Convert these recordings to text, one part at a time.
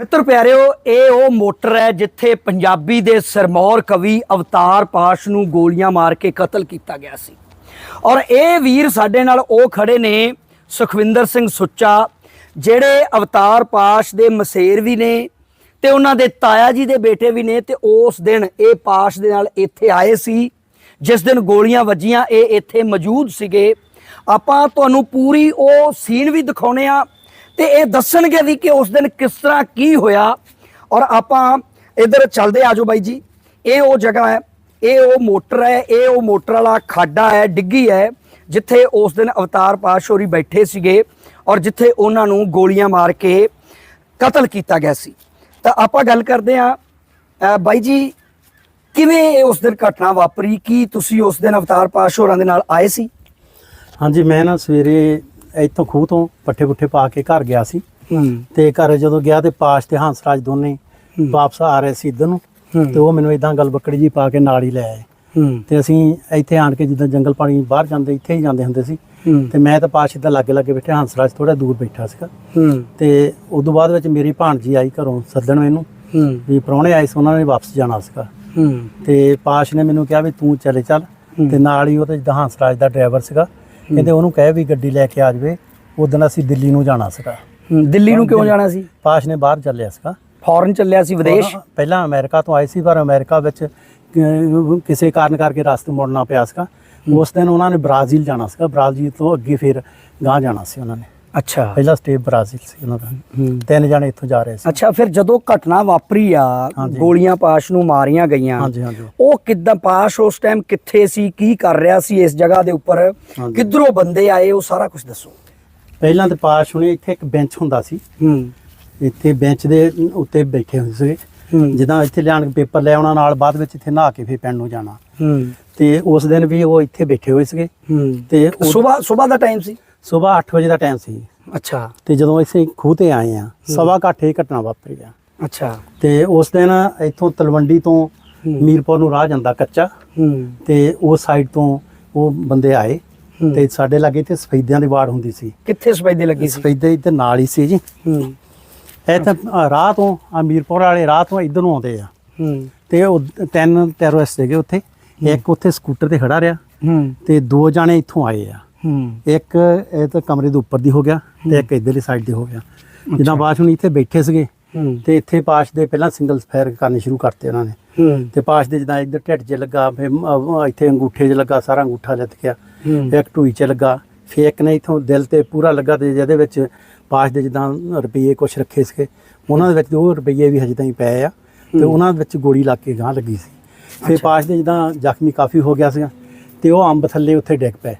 ਮਿੱਤਰ ਪਿਆਰਿਓ, ਇਹ ਉਹ ਮੋਟਰ ਹੈ ਜਿੱਥੇ ਪੰਜਾਬੀ ਦੇ ਸਰਮੌਰ ਕਵੀ ਅਵਤਾਰ ਪਾਸ਼ ਨੂੰ ਗੋਲੀਆਂ ਮਾਰ ਕੇ ਕਤਲ ਕੀਤਾ ਗਿਆ ਸੀ। ਔਰ ਇਹ ਵੀਰ ਸਾਡੇ ਨਾਲ ਉਹ ਖੜੇ ਨੇ, ਸੁਖਵਿੰਦਰ ਸਿੰਘ ਸੁੱਚਾ, ਜਿਹੜੇ ਅਵਤਾਰ ਪਾਸ਼ ਦੇ ਮਸੇਰ ਵੀ ਨੇ ਤੇ ਉਹਨਾਂ ਦੇ ਤਾਇਆ ਜੀ ਦੇ ਬੇਟੇ ਵੀ ਨੇ ਤੇ ਉਸ ਦਿਨ ਇਹ ਪਾਸ਼ ਦੇ ਨਾਲ ਇੱਥੇ ਆਏ ਸੀ। ਜਿਸ ਦਿਨ ਗੋਲੀਆਂ ਵੱਜੀਆਂ, ਇਹ ਇੱਥੇ ਮੌਜੂਦ ਸੀਗੇ। ਆਪਾਂ ਤੁਹਾਨੂੰ ਪੂਰੀ ਉਹ ਸੀਨ ਵੀ ਦਿਖਾਉਣੇ ਆ। ਤੇ ਇਹ ਦੱਸਣਗੇ ਵੀ ਕਿ ਉਸ ਦਿਨ ਕਿਸ ਤਰ੍ਹਾਂ ਕੀ ਹੋਇਆ। ਔਰ ਆਪਾਂ ਇਧਰ ਚੱਲਦੇ ਆਜੋ ਬਾਈ ਜੀ। ਇਹ ਉਹ ਜਗ੍ਹਾ ਹੈ, ਇਹ ਉਹ ਮੋਟਰ ਹੈ, ਇਹ ਉਹ ਮੋਟਰ ਵਾਲਾ ਖਾਡਾ ਹੈ, ਡਿੱਗੀ ਹੈ, ਜਿੱਥੇ ਉਸ ਦਿਨ ਅਵਤਾਰ ਪਾਸ਼ ਹੋਰੀ ਬੈਠੇ ਸੀਗੇ ਔਰ ਜਿੱਥੇ ਉਹਨਾਂ ਨੂੰ ਗੋਲੀਆਂ ਮਾਰ ਕੇ ਕਤਲ ਕੀਤਾ ਗਿਆ ਸੀ। ਤਾਂ ਆਪਾਂ ਗੱਲ ਕਰਦੇ ਆ ਬਾਈ ਜੀ, ਕਿਵੇਂ ਇਹ ਉਸ ਦਿਨ ਘਟਨਾ ਵਾਪਰੀ? ਕੀ ਤੁਸੀਂ ਉਸ ਦਿਨ ਅਵਤਾਰ ਪਾਸ਼ ਦੇ ਨਾਲ ਆਏ ਸੀ? ਹਾਂਜੀ, ਮੈਂ ਨਾ ਸਵੇਰੇ ਇੱਥੋਂ ਖੂਹ ਤੋਂ ਪੱਠੇ ਪੁੱਠੇ ਪਾ ਕੇ ਘਰ ਗਿਆ ਸੀ। ਹੂੰ। ਤੇ ਘਰ ਜਦੋਂ ਗਿਆ ਤੇ ਪਾਸ਼ ਤੇ ਹੰਸਰਾਜ ਦੋਨੇ ਵਾਪਸ ਆ ਰਹੇ ਸੀ ਇੱਧਰ ਨੂੰ। ਤੇ ਉਹ ਮੈਨੂੰ ਇਦਾਂ ਗੱਲ ਬੱਕੜੀ ਜੀ ਪਾ ਕੇ ਨਾਲ ਹੀ ਲੈ ਆਏ। ਤੇ ਅਸੀਂ ਇੱਥੇ ਆਣ ਕੇ ਜਿੱਦਾਂ ਜੰਗਲ ਪਾਣੀ ਬਾਹਰ ਜਾਂਦੇ ਇੱਥੇ ਹੀ ਜਾਂਦੇ ਹੁੰਦੇ ਸੀ। ਤੇ ਮੈਂ ਤਾਂ ਪਾਸ਼ ਇਦਾਂ ਲਾਗੇ ਲਾਗੇ ਬੈਠੇ ਹੰਸਰਾਜ ਥੋੜਾ ਦੂਰ ਬੈਠਾ ਸੀਗਾ। ਤੇ ਉਦੋਂ ਬਾਅਦ ਵਿੱਚ ਮੇਰੀ ਭਾਣਜੀ ਆਈ ਘਰੋਂ ਸੱਦਣ ਮੈਨੂੰ। ਵੀ ਪ੍ਰਾਹੁਣੇ ਆਏ ਸੀ ਉਹਨਾਂ ਨੇ ਵਾਪਸ ਜਾਣਾ ਸੀਗਾ। ਤੇ ਪਾਸ਼ ਨੇ ਮੈਨੂੰ ਕਿਹਾ ਵੀ ਤੂੰ ਚਲੇ ਚੱਲ। ਤੇ ਨਾਲ ਹੀ ਉਹ ਤੇ ਜਿੱਦਾਂ ਹੰਸਰਾਜ ਦਾ ਡਰਾਈਵਰ ਸੀਗਾ ਕਹਿੰਦੇ ਉਹਨੂੰ ਕਹਿ ਵੀ ਗੱਡੀ ਲੈ ਕੇ ਆ ਜਾਵੇ। ਉਦੋਂ ਅਸੀਂ ਦਿੱਲੀ ਨੂੰ ਜਾਣਾ ਸੀਗਾ। ਦਿੱਲੀ ਨੂੰ ਕਿਉਂ ਜਾਣਾ ਸੀ? ਪਾਸ਼ ਨੇ ਬਾਹਰ ਚੱਲਿਆ ਸੀਗਾ। ਫੌਰਨ ਚੱਲਿਆ ਸੀ ਵਿਦੇਸ਼? ਪਹਿਲਾਂ ਅਮਰੀਕਾ ਤੋਂ ਆਏ ਸੀ ਪਰ ਅਮਰੀਕਾ ਵਿੱਚ ਕਿਸੇ ਕਾਰਨ ਕਰਕੇ ਰਸਤੇ ਮੁੜਨਾ ਪਿਆ ਸੀਗਾ। ਉਸ ਦਿਨ ਉਹਨਾਂ ਨੇ ਬ੍ਰਾਜ਼ੀਲ ਜਾਣਾ ਸੀਗਾ। ਬ੍ਰਾਜ਼ੀਲ ਤੋਂ ਅੱਗੇ ਫਿਰ ਗਾਂ ਜਾਣਾ ਸੀ ਉਹਨਾਂ ਨੇ। ਅੱਛਾ। ਪਹਿਲਾ ਸਟੇਪ ਬ੍ਰਾਜ਼ੀਲ ਸੀ ਉਹਨਾਂ ਦਾ। ਤਿੰਨ ਜਣੇ ਇੱਥੋਂ ਜਾ ਰਹੇ ਸੀ। ਅੱਛਾ ਫਿਰ ਜਦੋਂ ਘਟਨਾ ਵਾਪਰੀ ਆ। ਗੋਲੀਆਂ ਪਾਸ਼ ਨੂੰ ਮਾਰੀਆਂ ਗਈਆਂ ਹਾਂਜੀ ਹਾਂਜੀ। ਉਹ ਕਿੱਦਾਂ ਪਾਸ਼ ਉਸ ਟਾਈਮ ਕਿੱਥੇ ਸੀ ਕੀ ਕਰ ਰਿਹਾ ਸੀ ਇਸ ਜਗ੍ਹਾ ਦੇ ਉੱਪਰ। ਕਿੱਧਰੋਂ ਬੰਦੇ ਆਏ ਉਹ ਸਾਰਾ ਕੁਝ ਦੱਸੋ। ਪਹਿਲਾਂ ਤੇ ਪਾਸ਼ ਹੁਣੇ ਇੱਥੇ ਇੱਕ ਬੈਂਚ ਹੁੰਦਾ ਸੀ। ਹੂੰ। ਇੱਥੇ ਬੈਂਚ ਦੇ ਉੱਤੇ ਬੈਠੇ ਹੁੰਦੇ ਹੂੰ। ਜਿੱਦਾਂ ਇੱਥੇ ਲਿਆਣ ਕੇ ਪੇਪਰ ਲੈ ਆਉਣਾ ਨਾਲ ਬਾਅਦ ਵਿੱਚ ਇੱਥੇ ਨਹਾ ਕੇ ਫਿਰ ਪਿੰਡ ਨੂੰ ਜਾਣਾ। ਹੂੰ। ਤੇ ਉਸ ਦਿਨ ਵੀ ਉਹ ਇੱਥੇ ਬੈਠੇ ਹੋਏ ਸੀਗੇ। ਹੂੰ। ਤੇ ਸਵੇਰ ਸਵੇਰ ਦਾ ਟਾਈਮ ਸੀ? ਸਵੇਰ 8 ਵਜੇ ਦਾ ਟਾਈਮ ਸੀ। ਅੱਛਾ। ਤੇ ਜਦੋਂ ਅਸੀਂ ਖੂਹ ਤੇ ਆਏ ਆ ਸਵਾ ਘਾਟੇ ਘਟਨਾ ਵਾਪਰੀ ਆ। ਅੱਛਾ। ਤੇ ਉਸ ਦਿਨ ਇੱਥੋਂ ਤਲਵੰਡੀ ਤੋਂ ਮੀਰਪੁਰ ਨੂੰ ਰਾਹ ਜਾਂਦਾ ਕੱਚਾ। ਤੇ ਉਸ ਸਾਈਡ ਤੋਂ ਉਹ ਬੰਦੇ ਆਏ। ਤੇ ਸਾਡੇ ਲਾਗੇ ਤੇ ਸਫੈਦਿਆਂ ਦੀ ਵਾੜ ਹੁੰਦੀ ਸੀ। ਕਿੱਥੇ ਸਪੈਦੇ ਲੱਗੀ ਸੀ? ਸਫੈਦੇ ਇੱਧਰ ਨਾਲ ਹੀ ਸੀ ਜੀ। ਹੂੰ। ਇਹ ਤਾਂ ਰਾਹ ਤੋਂ ਆ ਮੀਰਪੁਰ ਵਾਲੇ ਰਾਹ ਤੋਂ ਇੱਧਰ ਨੂੰ ਆਉਂਦੇ ਆ। ਹੂੰ। ਤੇ ਉਹ ਤਿੰਨ ਟੈਰਰਿਸਟ ਸੀਗੇ ਉੱਥੇ। ਇੱਕ ਉੱਥੇ ਸਕੂਟਰ ਤੇ ਖੜਾ ਰਿਹਾ। ਹੂੰ। ਤੇ ਦੋ ਜਾਣੇ ਇੱਥੋਂ ਆਏ ਆ। ਹੂੰ। ਇੱਕ ਇਹ ਤਾਂ ਕਮਰੇ ਦੇ ਉੱਪਰ ਦੀ ਹੋ ਗਿਆ ਤੇ ਇੱਕ ਇਧਰਲੀ ਸਾਈਡ ਦੀ ਹੋ ਗਿਆ। ਜਿੱਦਾਂ ਬਾਸ਼ ਹੁਣ ਇੱਥੇ ਬੈਠੇ ਸੀਗੇ ਤੇ ਇੱਥੇ ਪਾਸ਼ ਦੇ ਪਹਿਲਾਂ ਸਿੰਗਲ ਫਾਇਰ ਕਰਨੇ ਸ਼ੁਰੂ ਕਰਤੇ ਉਹਨਾਂ ਨੇ। ਤੇ ਪਾਸ਼ ਦੇ ਜਿੱਦਾਂ ਇੱਧਰ ਢਿੱਡ 'ਚ ਲੱਗਾ ਫਿਰ ਇੱਥੇ ਅੰਗੂਠੇ 'ਚ ਲੱਗਾ ਸਾਰਾ ਅੰਗੂਠਾ ਲੱਤ ਗਿਆ। ਇੱਕ ਢੂਈ 'ਚ ਲੱਗਾ। ਫਿਰ ਇੱਕ ਨੇ ਇਥੋਂ ਦਿਲ ਤੇ ਪੂਰਾ ਲੱਗਾ ਤੇ ਜਿਹਦੇ ਵਿੱਚ ਪਾਸ਼ ਦੇ ਜਿੱਦਾਂ ਰੁਪਈਏ ਕੁਛ ਰੱਖੇ ਸੀਗੇ। ਉਹਨਾਂ ਦੇ ਵਿੱਚ ਉਹ ਰੁਪਈਏ ਵੀ ਹਜੇ ਤਾਈਂ ਪਏ ਆ ਤੇ ਉਹਨਾਂ ਦੇ ਵਿੱਚ ਗੋਲੀ ਲੱਗ ਕੇ ਗਾਂ ਲੱਗੀ ਸੀ। ਫਿਰ ਪਾਸ਼ ਦੇ ਜਿੱਦਾਂ ਜ਼ਖਮੀ ਕਾਫੀ ਹੋ ਗਿਆ ਸੀਗਾ ਤੇ ਉਹ ਅੰਬ ਥੱਲੇ ਉੱਥੇ ਡਿੱਗ ਪਏ।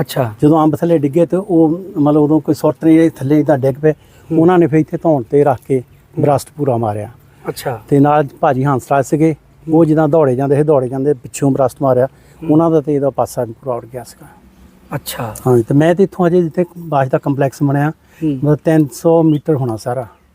ਅੱਛਾ। ਜਦੋਂ ਅੰਬ ਥੱਲੇ ਡਿੱਗੇ ਤੇ ਉਹ ਮਤਲਬ ਉਦੋਂ ਕੋਈ ਸੁੱਟ ਨਹੀਂ ਥੱਲੇ ਇਦਾਂ ਡਿੱਗ ਪਏ। ਉਹਨਾਂ ਨੇ ਫਿਰ ਇੱਥੇ ਧੌਣ ਤੇ ਰੱਖ ਕੇ ਬਰਸਟ ਪੂਰਾ ਮਾਰਿਆ। ਅੱਛਾ। ਤੇ ਨਾਲ ਭਾਜੀ ਹੰਸਰਾਜ ਸੀਗੇ ਉਹ ਜਿੱਦਾਂ ਦੌੜੇ ਜਾਂਦੇ ਸੀ ਦੌੜੇ ਜਾਂਦੇ ਪਿੱਛੋਂ ਬਰਸਟ ਮਾਰਿਆ। ਉਹਨਾਂ ਦਾ ਤੇ ਇਹਦਾ ਪਾਸਾ ਪੂਰਾ ਉੜ ਗਿਆ ਸੀਗਾ। ਅੱਛਾ। ਹਾਂਜੀ ਤੇ ਮੈਂ ਤੇ ਇੱਥੋਂ ਅਜੇ ਜਿੱਥੇ ਬਾਸ਼ ਦਾ ਕੰਪਲੈਕਸ ਬਣਿਆ। ਹੂੰ। ਮਤਲਬ 300 ਮੀਟਰ ਹੋਣਾ ਸਾਰਾ। ਹੂੰ।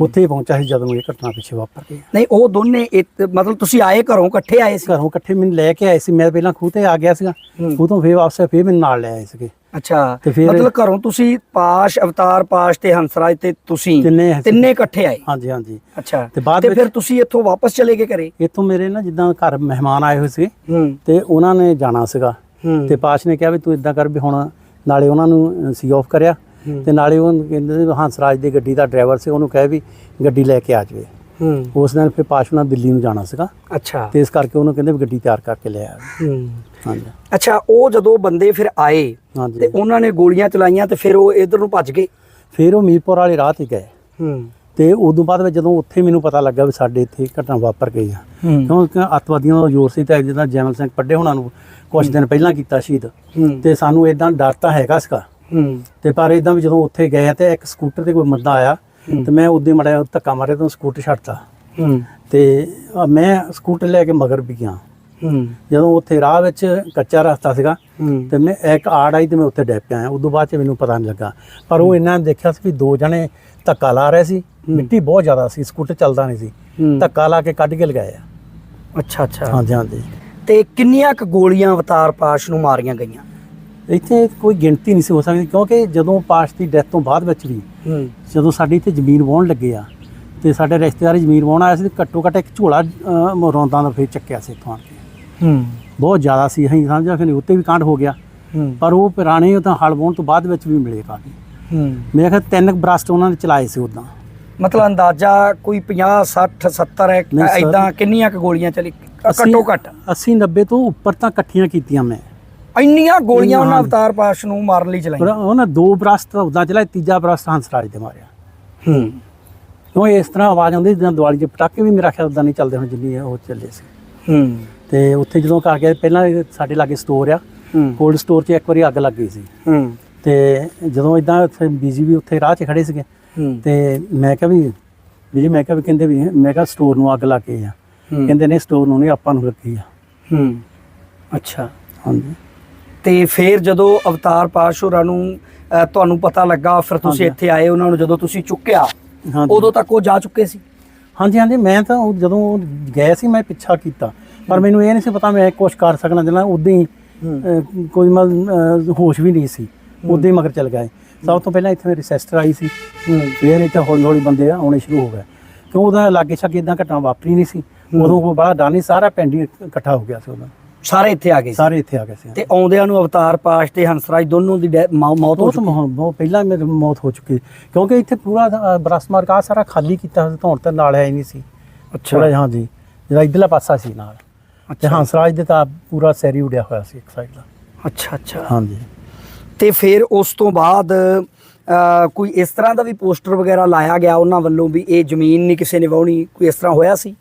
ਉੱਥੇ ਹੀ ਪਹੁੰਚਾ ਸੀ ਜਦੋਂ ਇਹ ਘਟਨਾ ਪਿੱਛੇ ਵਾਪਰ ਗਈ। ਨਹੀਂ ਉਹ ਦੋਨੇ ਇੱਕ- ਮਤਲਬ ਤੁਸੀਂ ਆਏ ਘਰੋਂ ਇਕੱਠੇ ਆਏ ਸੀ? ਘਰੋਂ ਇਕੱਠੇ ਮੈਨੂੰ ਲੈ ਕੇ ਆਏ ਸੀ। ਮੈਂ ਪਹਿਲਾਂ ਖੂਹ ਤੇ ਆ ਗਿਆ ਸੀਗਾ। ਹੂੰ। ਖੂਹ ਤੋਂ ਫੇਰ ਵਾਪਸ ਫੇਰ ਮੈਨੂੰ ਨਾਲ ਲੈ ਆਏ ਸੀਗੇ। ਅੱਛਾ। ਤੇ ਫਿਰ- ਮਤਲਬ ਘਰੋਂ ਤੁਸੀਂ ਪਾਸ਼ ਅਵਤਾਰ ਪਾਸ਼ ਤੇ ਹੰਸਰਾਜ ਤੇ ਤੁਸੀਂ ਤਿੰਨੇ ਸੀ। ਤਿੰਨੇ ਇਕੱਠੇ ਆਏ? ਹਾਂਜੀ ਹਾਂਜੀ। ਅੱਛਾ। ਤੇ ਬਾਅਦ ਤੇ ਵਿੱਚ- ਫਿਰ ਤੁਸੀਂ ਇੱਥੋਂ ਵਾਪਸ ਚਲੇ ਗਏ ਘਰੇ? ਇੱਥੋਂ ਮੇਰੇ ਨਾ ਜਿੱਦਾਂ ਘਰ ਮਹਿਮਾਨ ਆਏ ਹੋਏ ਸੀ। ਹੂੰ। ਤੇ ਉਹਨਾਂ ਨੇ ਜਾਣਾ ਸੀਗਾ। ਤੇ ਪਾਸ਼ ਨੇ ਕਿਹਾ ਵੀ ਤੂੰ ਇਦਾਂ ਕਰ ਵੀ ਹੁਣ ਨਾਲੇ ਉਹਨਾਂ ਨੂੰ ਸੀ ਆਫ ਕਰਿਆ। ਤੇ ਨਾਲੇ ਉਹ ਕਹਿੰਦੇ ਵੀ ਹੰਸਰਾਜ ਦੀ ਗੱਡੀ ਦਾ ਡਰਾਈਵਰ ਸੀ ਉਹਨੂੰ ਕਹਿ ਵੀ ਗੱਡੀ ਲੈ ਕੇ ਆ ਜਾਵੇ। ਹੂੰ। ਉਸ ਦਿਨ ਫਿਰ ਪਾਸ਼ ਉਹਨਾਂ ਦਿੱਲੀ ਨੂੰ ਜਾਣਾ ਸੀਗਾ। ਅੱਛਾ। ਤੇ ਇਸ ਕਰਕੇ ਉਹਨੂੰ ਕਹਿੰਦੇ ਵੀ ਗੱਡੀ ਤਿਆਰ ਕਰਕੇ ਲੈ ਆ। ਹੂੰ। ਹਾਂਜੀ। ਅੱਛਾ ਉਹ ਜਦੋਂ ਬੰਦੇ ਫਿਰ ਆਏ ਤੇ ਉਹਨਾਂ ਨੇ ਗੋਲੀਆਂ ਚਲਾਈਆਂ ਤੇ ਫਿਰ ਉਹ ਇਧਰ ਨੂੰ ਭੱਜ ਗਏ? ਫਿਰ ਉਹ ਮੀਰਪੁਰ ਵਾਲੇ ਰਾਹ ਤੇ ਗਏ। ਹੂੰ। ਤੇ ਉਦੋਂ ਬਾਅਦ ਵਿੱਚ ਜਦੋਂ ਉੱਥੇ ਮੈਨੂੰ ਪਤਾ ਲੱਗਾ ਵੀ ਸਾਡੇ ਇੱਥੇ ਘਟਨਾ ਵਾਪਰ ਗਈ ਆ। ਕਿਉਂਕਿ ਅੱਤਵਾਦੀਆਂ ਦਾ ਜ਼ੋਰ ਸੀ ਤੇ ਜਿੱਦਾਂ ਜੈਮਲ ਸਿੰਘ ਪੱਡੇ ਹੁਣਾਂ ਨੂੰ ਕੁਝ ਦਿਨ ਪਹਿਲਾਂ ਕੀਤਾ ਸ਼ਹੀਦ। ਤੇ ਸਾਨੂੰ ਇਦਾਂ ਡਰ ਤਾਂ ਹੈਗਾ ਸੀਗਾ। ਹੂੰ। ਤੇ ਪਰ ਇਦਾਂ ਵੀ ਜਦੋਂ ਉੱਥੇ ਗਏ ਤੇ ਇੱਕ ਸਕੂਟਰ ਤੇ ਕੋਈ ਬੰਦਾ ਆਇਆ ਤੇ ਮੈਂ ਉਦੋਂ ਮੜਿਆ ਧੱਕਾ ਮਾਰਿਆ ਤੇ ਸਕੂਟਰ ਛੱਡਤਾ। ਹੂੰ। ਤੇ ਮੈਂ ਸਕੂਟਰ ਲੈ ਕੇ ਮਗਰ ਵੀ ਗਿਆ। ਹੂੰ। ਜਦੋਂ ਉੱਥੇ ਰਾਹ ਵਿੱਚ ਕੱਚਾ ਰਸਤਾ ਸੀਗਾ ਤੇ ਮੈਂ ਇੱਕ ਆੜ ਆਈ ਤੇ ਮੈਂ ਉੱਥੇ ਡਿੱਗ ਪਿਆ। ਉਦੋਂ ਬਾਅਦ ਚ ਮੈਨੂੰ ਪਤਾ ਨਹੀਂ ਲੱਗਾ। ਪਰ ਉਹ ਇਹਨਾਂ ਨੇ ਦੇਖਿਆ ਸੀ ਵੀ ਦੋ ਜਣੇ ਧੱਕਾ ਲਾ ਰਹੇ ਸੀ। ਮਿੱਟੀ ਬਹੁਤ ਜ਼ਿਆਦਾ ਸੀ ਸਕੂਟਰ ਚੱਲਦਾ ਨਹੀਂ ਸੀ। ਧੱਕਾ ਲਾ ਕੇ ਕੱਢ ਕੇ ਲਗਾਏ ਆ ਅੱਛਾ ਅੱਛਾ। ਹਾਂਜੀ ਹਾਂਜੀ। ਤੇ ਕਿੰਨੀਆਂ ਕੁ ਗੋਲੀਆਂ ਅਵਤਾਰ ਪਾਸ਼ ਨੂੰ ਮਾਰੀਆਂ ਗਈਆਂ? ਇੱਥੇ ਕੋਈ ਗਿਣਤੀ ਨਹੀਂ ਸੀ ਹੋ ਸਕਦੀ ਕਿਉਂਕਿ ਜਦੋਂ ਪਾਸ਼ ਦੀ ਡੈਥ ਤੋਂ ਬਾਅਦ ਵਿੱਚ ਵੀ ਹੂੰ। ਜਦੋਂ ਸਾਡੀ ਇੱਥੇ ਜ਼ਮੀਨ ਵਾਹੁਣ ਲੱਗੇ ਆ ਤੇ ਸਾਡੇ ਰਿਸ਼ਤੇਦਾਰੀ ਜ਼ਮੀਨ ਵਾਹੁਣ ਆਇਆ ਸੀ ਘੱਟੋ ਘੱਟ ਇੱਕ ਝੋਲਾ ਰੌਂਦਾਂ ਦਾ ਫੇਰ ਚੱਕਿਆ ਸੀ ਇੱਥੋਂ ਆਣ ਕੇ। ਹੂੰ। ਬਹੁਤ ਜ਼ਿਆਦਾ ਸੀ ਅਸੀਂ ਸਮਝਿਆ ਕਿ ਉੱਤੇ ਵੀ ਕਾਂਡ ਹੋ ਗਿਆ। ਹੂੰ। ਪਰ ਉਹ ਪੁਰਾਣੇ ਉਹ ਤਾਂ ਹਲ ਵਾਹੁਣ ਤੋਂ ਬਾਅਦ ਵਿੱਚ ਵੀ ਮਿਲੇ ਕਾਫੀ। ਹੂੰ। ਮੇਰੇ ਖਿਆਲ ਤਿੰਨ ਬਰਸਟ ਉਹਨਾਂ ਨੇ ਚਲਾਏ ਸੀ ਉਦਾਂ ਮਤਲਬ ਅੰਦਾਜ਼ਾ ਕੋਈ 50 60 70 ਨਹੀਂ ਸਰ। ਐਦਾਂ ਕਿੰਨੀਆਂ ਕੁ ਗੋਲੀਆਂ ਚਲੀ ਘੱਟੋ ਘੱਟ? 80 90 ਤੋਂ ਉੱਪਰ ਤਾਂ ਇਕੱਠੀਆਂ ਕੀਤੀਆਂ ਮੈਂ। ਇੰਨੀਆਂ ਗੋਲੀਆਂ ਉਹਨਾਂ। ਅਵਤਾਰ ਪਾਸ਼ ਨੂੰ ਮਾਰਨ ਲਈ ਚਲਾਈਆਂ। ਉਹਨਾਂ ਦੋ ਬਰਸਟ ਉਦਾਂ ਚਲਾਏ ਤੀਜਾ ਬਰਸਟ ਹੰਸਰਾਜ ਦੇ ਮਾਰਿਆ। ਹੂੰ। ਕਿਉਂ ਇਸ ਤਰ੍ਹਾਂ ਆਵਾਜ਼ ਆਉਂਦੀ ਜਿੱਦਾਂ ਦੀਵਾਲੀ ਦੇ ਪਟਾਕੇ ਵੀ ਮੇਰਾ ਖਿਆਲ ਉਦਾਂ ਨਹੀਂ ਚੱਲਦੇ ਹੁਣ ਜਿੰਨੀ ਉਹ ਚੱਲੇ ਸੀ। ਹੂੰ। ਤੇ ਉੱਥੇ ਜਦੋਂ ਘਰ ਗਏ ਪਹਿਲਾਂ ਸਾਡੇ ਲਾਗੇ ਸਟੋਰ ਆ। ਹੂੰ। ਕੋਲਡ ਸਟੋਰ 'ਚ ਇੱਕ ਵਾਰੀ ਅੱਗ ਲੱਗ ਗਈ ਸੀ। ਹੂੰ। ਤੇ ਜਦੋਂ ਇਦਾਂ ਉੱਥੇ ਬੀਜੀ ਵੀ ਉੱਥੇ ਰਾਹ 'ਚ ਖੜੇ ਸੀਗੇ। ਹੂੰ। ਤੇ ਮੈਂ ਕਿਹਾ ਵੀ ਵੀ ਮੈਂ ਕਿਹਾ ਵੀ ਕਹਿੰਦੇ ਵੀ ਮੈਂ ਕਿਹਾ ਸਟੋਰ ਨੂੰ ਅੱਗ ਲੱਗ ਗਈ ਆ। ਕਹਿੰਦੇ ਨੇ ਸਟੋਰ ਨੂੰ ਨਹੀਂ ਆਪਾਂ ਨੂੰ ਲੱਗੀ ਆ। ਹੂੰ। ਅੱਛਾ। ਹਾਂਜੀ। ਤੇ ਫਿਰ ਜਦੋਂ ਅਵਤਾਰ ਪਾਸ਼ ਹੋਰਾਂ ਨੂੰ ਤੁਹਾਨੂੰ ਪਤਾ ਲੱਗਾ ਫਿਰ ਤੁਸੀਂ। ਇੱਥੇ ਆਏ ਉਹਨਾਂ ਨੂੰ ਜਦੋਂ ਤੁਸੀਂ ਚੁੱਕਿਆ ਉਦੋਂ ਤੱਕ ਉਹ ਜਾ ਚੁੱਕੇ ਸੀ? ਹਾਂਜੀ ਹਾਂਜੀ ਮੈਂ ਤਾਂ ਉਹ ਜਦੋਂ ਉਹ ਗਏ ਸੀ ਮੈਂ ਪਿੱਛਾ ਕੀਤਾ। ਪਰ ਮੈਨੂੰ ਇਹ ਨਹੀਂ ਸੀ ਪਤਾ ਮੈਂ ਕੁਝ ਕਰ ਸਕਣਾ ਜਨਾ ਉਦਾਂ ਹੀ ਕੋਈ ਮਤਲਬ ਹੋਸ਼ ਵੀ ਨਹੀਂ ਸੀ। ਉਦਾਂ ਹੀ ਮਗਰ ਚਲ ਗਏ। ਸਭ ਤੋਂ ਪਹਿਲਾਂ ਇੱਥੇ ਮੇਰੀ ਸਿਸਟਰ ਆਈ ਸੀ। ਫਿਰ ਇੱਥੇ ਹੌਲੀ ਹੌਲੀ ਬੰਦੇ ਆਉਣੇ ਸ਼ੁਰੂ ਹੋ ਗਏ। ਕਿਉਂ ਉਹਦਾ ਲਾਗੇ ਛਾਗੇ ਇਦਾਂ ਘਟਨਾ ਵਾਪਰੀ ਨਹੀਂ ਸੀ। ਉਦੋਂ ਕੋ ਬਾਹਰ ਡਾਨੀ ਸਾਰਾ ਪਿੰਡ ਇਕੱਠਾ ਹੋ ਗਿਆ ਸੀ ਉਦੋਂ ਸਾਰੇ ਇੱਥੇ ਆ ਗਏ ਸੀ। ਸਾਰੇ ਇੱਥੇ ਆ ਗਏ ਸੀ ਤੇ ਆਉਂਦਿਆਂ ਨੂੰ ਅਵਤਾਰ ਪਾਸ਼ ਤੇ ਹੰਸਰਾਜ ਦੋਨੋਂ ਦੀ ਡੈ- ਮੌ- ਮੌਤ ਹੋ ਬਹੁਤ ਚੁੱਕੀ। ਮੌ- ਬਹੁਤ ਪਹਿਲਾਂ ਮੇਰੀ ਮੌਤ ਹੋ ਚੁੱਕੀ। ਕਿਉਂਕਿ ਇੱਥੇ ਪੂਰਾ ਬਰਸਮਾਰਕ ਆ ਸਾਰਾ ਖਾਲੀ ਕੀਤਾ ਹੋਇਆ ਸੀ, ਧੌਣ ਤੇ ਨਾਲ ਹੈ ਹੀ ਨਹੀਂ ਸੀ। ਥੋੜਾ ਜਿਹਾ ਹਾਂਜੀ। ਜਿਹੜਾ ਇਧਰਲਾ ਪਾਸਾ ਸੀ ਨਾਲ। ਤੇ ਅੱਛਾ। ਹੰਸਰਾਜ ਦੇ ਤਾਂ ਪੂਰਾ ਸੈਰੀ ਉਡਿਆ ਹੋਇਆ ਸੀ ਇੱਕ ਸਾਈਡ ਦਾ। ਅੱਛਾ ਅੱਛਾ। ਹਾਂਜੀ। ਤੇ ਫਿਰ ਉਸ ਤੋਂ ਬਾਅਦ ਅ, ਕੋਈ ਇਸ ਤਰ੍ਹਾਂ ਦਾ ਵੀ ਪੋਸਟਰ ਵਗੈਰਾ ਲਾਇਆ ਗਿਆ ਉਹਨਾਂ ਵੱਲੋਂ ਵੀ ਇਹ ਜ਼ਮੀਨ ਨਹੀਂ ਕਿਸੇ ਨੇ ਵਾਹੁਣੀ ਕੋਈ ਇਸ ਤਰ੍ਹਾਂ ਹੋਇਆ ਸੀ?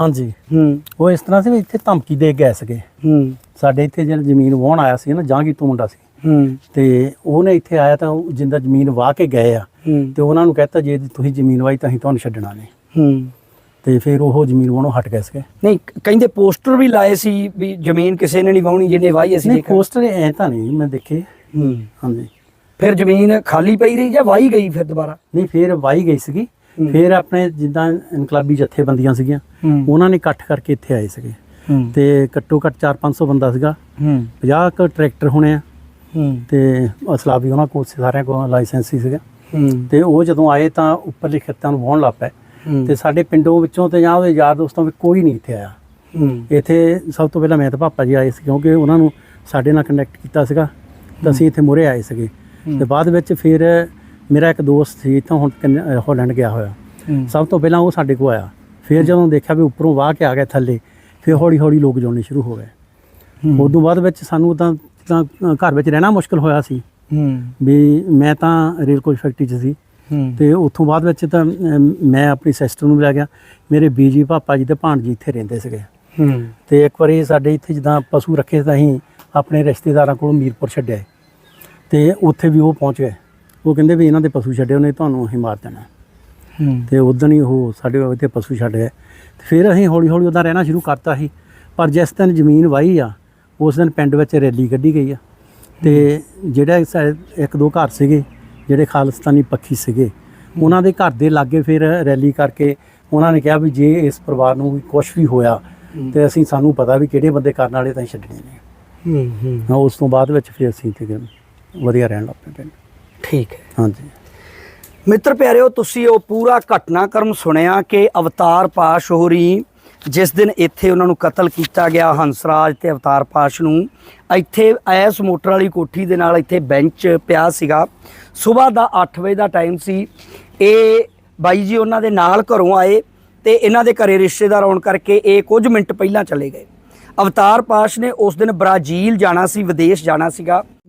ਹਾਂਜੀ। ਹੂੰ। ਉਹ ਇਸ ਤਰ੍ਹਾਂ ਸੀ ਵੀ ਇੱਥੇ ਧਮਕੀ ਦੇ ਗਏ ਸੀਗੇ। ਹੂੰ। ਸਾਡੇ ਇੱਥੇ ਜਿਹੜਾ ਜ਼ਮੀਨ ਵਾਹੁਣ ਆਇਆ ਸੀ ਨਾ ਜਾਂਗੀ ਤੋਂ ਮੁੰਡਾ ਸੀ। ਹੂੰ। ਤੇ ਉਹਨੇ ਇੱਥੇ ਆਇਆ ਤਾਂ ਉਹ ਜਿੰਦਾ ਜ਼ਮੀਨ ਵਾਹ ਕੇ ਗਏ ਆ। ਹੂੰ। ਤੇ ਉਹਨਾਂ ਨੂੰ ਕਹਿਤਾ ਜੇ ਤੁਸੀਂ ਜ਼ਮੀਨ ਵਾਹੀ ਤਾਂ ਅਸੀਂ ਤੁਹਾਨੂੰ ਛੱਡਣਾ ਨਹੀਂ ਹੂੰ। ਤੇ ਫਿਰ ਉਹ ਜ਼ਮੀਨ ਵਾਹਣੋਂ ਹਟ ਗਏ ਸੀਗੇ। ਨਹੀਂ ਕਹਿੰਦੇ ਪੋਸਟਰ ਵੀ ਲਾਏ ਸੀ ਵੀ ਜ਼ਮੀਨ ਕਿਸੇ ਨੇ ਨਹੀਂ ਵਾਹੁਣੀ ਜਿਹਨੇ ਵਾਹੀ ਅਸੀਂ ਨਹੀਂ ਦੇਖਾਂ ਪੋਸਟਰ ਐ ਤਾਂ ਨਹੀਂ ਮੈਂ ਦੇਖੇ। ਹੂੰ। ਹਾਂਜੀ। ਫਿਰ ਜ਼ਮੀਨ ਖਾਲੀ ਪਈ ਰਹੀ ਜਾਂ ਵਾਹੀ ਗਈ ਫਿਰ ਦੁਬਾਰਾ? ਨਹੀਂ ਫਿਰ ਵਾਹੀ ਗਈ ਸੀਗੀ। ਫਿਰ ਆਪਣੇ ਜਿੱਦਾਂ ਇਨਕਲਾਬੀ ਜਥੇਬੰਦੀਆਂ ਸੀਗੀਆਂ ਉਹਨਾਂ ਨੇ ਇਕੱਠ ਕਰਕੇ ਇੱਥੇ ਆਏ ਸੀਗੇ। ਤੇ ਘੱਟੋ ਘੱਟ 4-500 ਬੰਦਾ ਸੀਗਾ। ਹੂੰ। 50 ਕ ਟਰੈਕਟਰ ਹੋਣੇ ਆ। ਤੇ ਅਸਲਾ ਵੀ ਉਹਨਾਂ ਕੋਲ ਸੀ, ਸਾਰਿਆਂ ਕੋਲ ਲਾਇਸੈਂਸ ਹੀ ਸੀਗਾ। ਤੇ ਉਹ ਜਦੋਂ ਆਏ ਤਾਂ ਉੱਪਰਲੇ ਖੇਤਾਂ ਨੂੰ ਵਾਹੁਣ ਲੱਗ ਪਏ। ਤੇ ਸਾਡੇ ਪਿੰਡੋਂ ਵਿੱਚੋਂ ਤੇ ਜਾਂ ਉਹਦੇ ਯਾਰ ਦੋਸਤਾਂ ਵਿੱਚ ਕੋਈ ਨਹੀਂ ਇੱਥੇ ਆਇਆ। ਇੱਥੇ ਸਭ ਤੋਂ ਪਹਿਲਾਂ ਮੈਂ ਤੇ ਪਾਪਾ ਜੀ ਆਏ ਸੀ ਕਿਉਂਕਿ ਉਹਨਾਂ ਨੂੰ ਸਾਡੇ ਨਾਲ ਕਨੈਕਟ ਕੀਤਾ ਸੀਗਾ। ਤਾਂ ਅਸੀਂ ਇੱਥੇ ਮੁਰੇ ਆਏ ਸੀਗੇ। ਤੇ ਬਾਅਦ ਵਿੱਚ ਫਿਰ ਮੇਰਾ ਇੱਕ ਦੋਸਤ ਸੀ ਇੱਥੋਂ ਹੁਣ ਹਾਲੈਂਡ ਗਿਆ ਹੋਇਆ। ਹੂੰ। ਸਭ ਤੋਂ ਪਹਿਲਾਂ ਉਹ ਸਾਡੇ ਕੋਲ ਆਇਆ। ਫਿਰ ਜਦੋਂ ਦੇਖਿਆ ਵੀ ਉੱਪਰੋਂ ਵਾਹ ਕੇ ਆ ਗਿਆ ਥੱਲੇ ਫਿਰ ਹੌਲੀ ਹੌਲੀ ਲੋਕ ਜੁੜਨੇ ਸ਼ੁਰੂ ਹੋ ਗਏ। ਉਦੋਂ ਬਾਅਦ ਵਿੱਚ ਸਾਨੂੰ ਤਾਂ ਤਾਂ ਘਰ ਵਿੱਚ ਰਹਿਣਾ ਮੁਸ਼ਕਲ ਹੋਇਆ ਸੀ। ਹੂੰ। ਵੀ ਮੈਂ ਤਾਂ ਰੇਲ ਕੋਚ ਫੈਕਟਰੀ 'ਚ ਸੀ। ਹੂੰ। ਤੇ ਉੱਥੋਂ ਬਾਅਦ ਵਿੱਚ ਤਾਂ ਮੈਂ ਆਪਣੀ ਸਿਸਟਰ ਨੂੰ ਲੈ ਗਿਆ। ਮੇਰੇ ਬੀਜੀ ਪਾਪਾ ਜੀ ਤੇ ਭਾਣਜੀ ਇੱਥੇ ਰਹਿੰਦੇ ਸੀਗੇ। ਹੂੰ। ਤੇ ਇੱਕ ਵਾਰੀ ਸਾਡੇ ਇੱਥੇ ਜਿੱਦਾਂ ਪਸ਼ੂ ਰੱਖੇ ਤਾਂ ਅਸੀਂ ਆਪਣੇ ਰਿਸ਼ਤੇਦਾਰਾਂ ਕੋਲ ਮੀਰਪੁਰ ਛੱਡਿਆ। ਤੇ ਉੱਥੇ ਵੀ ਉਹ ਪਹੁੰਚ ਗਏ। ਉਹ ਕਹਿੰਦੇ ਵੀ ਇਹਨਾਂ ਦੇ ਪਸ਼ੂ ਛੱਡਿਓ ਨਹੀਂ ਤੁਹਾਨੂੰ ਅਸੀਂ ਮਾਰ ਦੇਣਾ। ਤੇ ਉਦੋਂ ਹੀ ਉਹ ਸਾਡੇ ਇੱਥੇ ਪਸ਼ੂ ਛੱਡ ਗਏ। ਤੇ ਫਿਰ ਅਸੀਂ ਹੌਲੀ ਹੌਲੀ ਉਹਦਾ ਰਹਿਣਾ ਸ਼ੁਰੂ ਕਰਤਾ ਸੀ। ਪਰ ਜਿਸ ਦਿਨ ਜ਼ਮੀਨ ਵਾਹੀ ਆ ਉਸ ਦਿਨ ਪਿੰਡ ਵਿੱਚ ਰੈਲੀ ਕੱਢੀ ਗਈ ਆ। ਤੇ ਜਿਹੜਾ ਇੱਕ ਦੋ ਘਰ ਸੀਗੇ ਜਿਹੜੇ ਖਾਲਿਸਤਾਨੀ ਪੱਖੀ ਸੀਗੇ ਉਹਨਾਂ ਦੇ ਘਰ ਦੇ ਲਾਗੇ ਫਿਰ ਰੈਲੀ ਕਰਕੇ ਉਹਨਾਂ ਨੇ ਕਿਹਾ ਵੀ ਜੇ ਇਸ ਪਰਿਵਾਰ ਨੂੰ ਕੁਝ ਵੀ ਹੋਇਆ ਤੇ ਅਸੀਂ ਸਾਨੂੰ ਪਤਾ ਵੀ ਕਿਹੜੇ ਬੰਦੇ ਕਰਨ ਵਾਲੇ ਤਾਂ ਛੱਡਣੇ ਨੇ। ਹੂੰ ਹੂੰ। ਉਸ ਤੋਂ ਬਾਅਦ ਵਿੱਚ ਫਿਰ ਅਸੀਂ ਇੱਥੇ ਵਧੀਆ ਰਹਿਣ ਲੱਗ ਪਏ ਪਿੰਡ। ਠੀਕ ਹੈ। ਹਾਂਜੀ। ਮਿੱਤਰ ਪਿਆਰਿਓ ਤੁਸੀਂ ਉਹ ਪੂਰਾ ਘਟਨਾਕ੍ਰਮ ਸੁਣਿਆ ਕਿ ਅਵਤਾਰ ਪਾਸ਼ ਹੋਰੀ ਜਿਸ ਦਿਨ ਇੱਥੇ ਉਹਨਾਂ ਨੂੰ ਕਤਲ ਕੀਤਾ ਗਿਆ ਹੰਸਰਾਜ ਤੇ ਅਵਤਾਰ ਪਾਸ਼ ਨੂੰ ਇੱਥੇ ਐਸ ਮੋਟਰ ਵਾਲੀ ਕੋਠੀ ਦੇ ਨਾਲ ਇੱਥੇ ਬੈਂਚ ਪਿਆ ਸੀਗਾ। ਸਵੇਰ ਦਾ 8 ਵਜੇ ਦਾ ਟਾਈਮ ਸੀ। ਇਹ ਬਾਈ ਜੀ ਉਹਨਾਂ ਦੇ ਨਾਲ ਘਰੋਂ ਆਏ ਤੇ ਇਹਨਾਂ ਦੇ ਘਰੇ ਰਿਸ਼ਤੇਦਾਰ ਆਉਣ ਕਰਕੇ ਇਹ ਕੁਝ ਮਿੰਟ ਪਹਿਲਾਂ ਚਲੇ ਗਏ। ਅਵਤਾਰ ਪਾਸ਼ ਨੇ ਉਸ ਦਿਨ ਬ੍ਰਾਜ਼ੀਲ ਜਾਣਾ ਸੀ ਵਿਦੇਸ਼ ਜਾਣਾ ਸੀਗਾ।